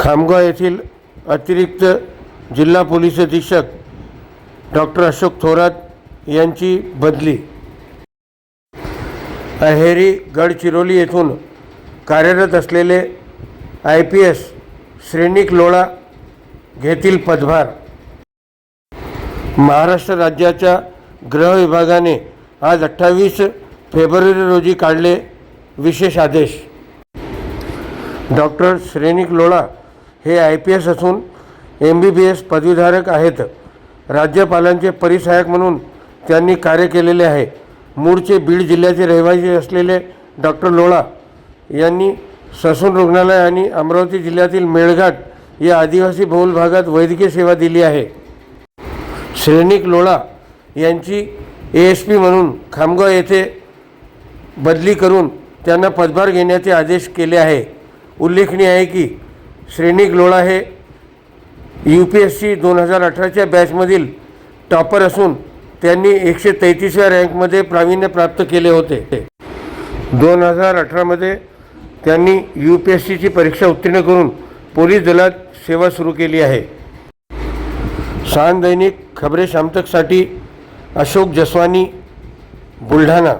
खामगाव येथील अतिरिक्त जिल्हा पोलीस अधीक्षक डॉक्टर अशोक थोरात यांची बदली. अहेरी गडचिरोली येथून कार्यरत असलेले I P S Shrenik Lola घेतील पदभार. महाराष्ट्र राज्याच्या गृह विभागाने आज अठ्ठावीस फेब्रुवारी रोजी काढले विशेष आदेश. डॉक्टर श्रेणिक लोळा हे आय पी एस असून एम बी बी एस पदवीधारक आहेत. राज्यपालांचे परिसहाय्यक म्हणून त्यांनी कार्य केलेले आहे. मूळचे बीड जिल्ह्याचे रहिवासी असलेले डॉक्टर लोळा यांनी ससून रुग्णालय आणि अमरावती जिल्ह्यातील मेळघाट या आदिवासी बहुल भागात वैद्यकीय सेवा दिली आहे. श्रेणिक लोळा यांची ए एस पी म्हणून खामगाव येथे बदली करून त्यांना पदभार घेण्याचे आदेश केले आहे. उल्लेखनीय आहे की श्रेणी ग्लोळा हे यू पी एस सी दोन हजार अठराच्या बॅचमधील टॉपर असून त्यांनी एकशे तेहतीसव्या रँकमध्ये प्रावीण्य प्राप्त केले होते. दोन हजार अठरामध्ये त्यांनी यू पी एस सीची परीक्षा उत्तीर्ण करून पोलीस दलात सेवा सुरू केली आहे. सान दैनिक खबरे शामतकसाठी अशोक जसवानी बुलढाणा.